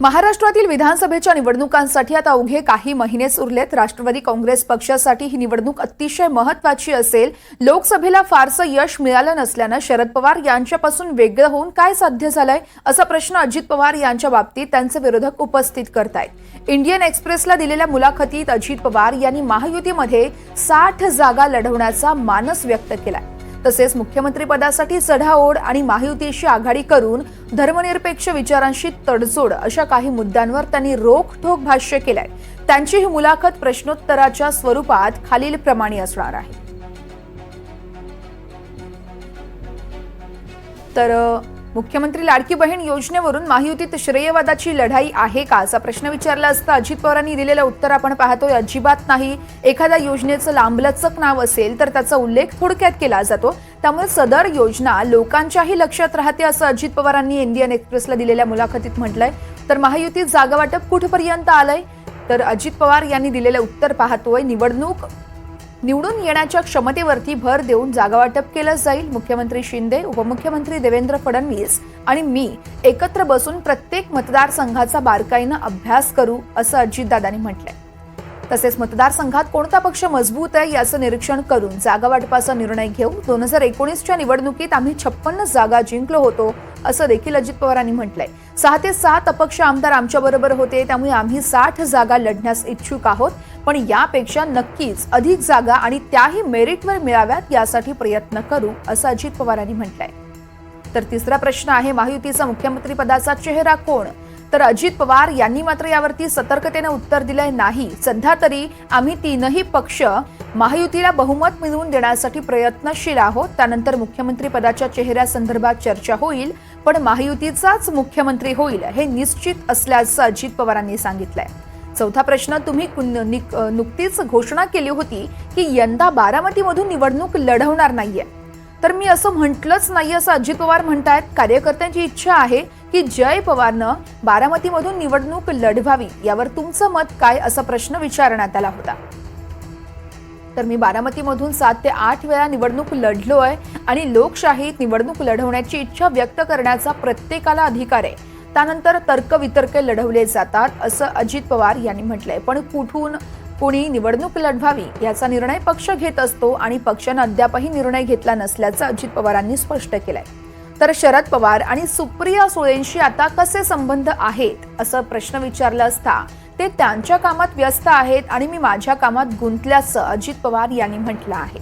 महाराष्ट्रातील विधानसभेच्या निवडणुकांसाठी आता अवघे काही महिनेच उरलेत राष्ट्रवादी काँग्रेस पक्षासाठी ही निवडणूक अतिशय महत्वाची असेल. लोकसभेला फारसं यश मिळालं नसल्यानं शरद पवार यांच्यापासून वेगळं होऊन काय साध्य झालंय? असा प्रश्न अजित पवार यांच्या बाबतीत त्यांचे विरोधक उपस्थित करतायत. इंडियन एक्सप्रेसला दिलेल्या मुलाखतीत अजित पवार यांनी महायुतीमध्ये साठ जागा लढवण्याचा मानस व्यक्त केलाय. तसेच मुख्यमंत्रीपदासाठी चढाओढ आणि महायुतीशी आघाडी करून धर्मनिरपेक्ष विचारांशी तडजोड अशा काही मुद्द्यांवर त्यांनी रोखठोक भाष्य केलंय. त्यांची ही मुलाखत प्रश्नोत्तराच्या स्वरूपात खालीलप्रमाणे असणार आहे. तर मुख्यमंत्री लाडकी बहीण योजनेवरून महायुतीत श्रेयवादाची लढाई आहे का? असा प्रश्न विचारला असता अजित पवारांनी दिलेलं उत्तर आपण पाहतोय अजिबात नाही. एखाद्या योजनेचं लांबलचक नाव असेल तर त्याचा उल्लेख थोडक्यात केला जातो. त्यामुळे सदर योजना लोकांच्याही लक्षात राहते असं अजित पवारांनी इंडियन एक्सप्रेसला दिलेल्या मुलाखतीत म्हटलंय. तर महायुतीत जागा वाटप कुठपर्यंत आलंय? तर अजित पवार यांनी दिलेलं उत्तर पाहतोय निवडणूक निवडून येण्याच्या क्षमतेवरती भर देऊन जागावाटप केलं जाईल. मुख्यमंत्री शिंदे उपमुख्यमंत्री देवेंद्र फडणवीस आणि मी एकत्र बसून प्रत्येक मतदारसंघाचा बारकाईनं अभ्यास करू असं अजितदादांनी म्हटलंय. तसेच मतदारसंघात कोणता पक्ष मजबूत आहे याचं निरीक्षण करून जागा वाटपाचा निर्णय घेऊ दोन हजार एकोणीसच्या निवडणुकीत आम्ही छप्पन्न जागा जिंकलो होतो असं देखील अजित पवारांनी म्हटलंय. सहा ते सात अपक्ष आमदार आमच्या बरोबर होते त्यामुळे आम्ही साठ जागा लढण्यास इच्छुक आहोत. पण यापेक्षा नक्कीच अधिक जागा आणि त्याही मेरिटवर मिळाव्यात यासाठी प्रयत्न करू असं अजित पवारांनी म्हटलंय. तर तिसरा प्रश्न आहे महायुतीचा मुख्यमंत्री पदाचा चेहरा कोण? तर अजित पवार यांनी मात्र यावरती सतर्कतेनं उत्तर दिलंय नाही. सध्या तरी आम्ही तीनही पक्ष महायुतीला बहुमत मिळवून देण्यासाठी प्रयत्नशील आहोत. त्यानंतर मुख्यमंत्री पदाच्या चेहऱ्यासंदर्भात चर्चा होईल पण महायुतीचाच मुख्यमंत्री होईल हे निश्चित असल्याचं अजित पवारांनी सांगितलंय. चौथा प्रश्न तुम्ही निक- नुकतीच घोषणा केली होती की यंदा बारामतीमधून निवडणूक लढवणार नाहीये. तर मी असं म्हटलंच नाही असं अजित पवार म्हणतायत. कार्यकर्त्यांची इच्छा आहे की जय पवारनं बारामतीमधून निवडणूक लढवावी यावर तुमचं मत काय असा प्रश्न विचारण्यात आला होता. तर मी बारामतीमधून सात ते आठ वेळा निवडणूक लढलो आहे आणि लोकशाहीत निवडणूक लढवण्याची इच्छा व्यक्त करण्याचा प्रत्येकाला अधिकार आहे. त्यानंतर तर्कवितर्क लढवले जातात असं अजित पवार यांनी म्हटलंय. पण कुठून कोणी निवडणूक लढवावी याचा निर्णय पक्ष घेत असतो आणि पक्षानं अद्यापही निर्णय घेतला नसल्याचं अजित पवारांनी स्पष्ट केलंय. तर शरद पवार आणि सुप्रिया सुळेंशी आता कसे संबंध आहेत असं प्रश्न विचारला असता ते त्यांच्या कामात व्यस्त आहेत आणि मी माझ्या कामात गुंतल्याचं अजित पवार यांनी म्हटलं आहे.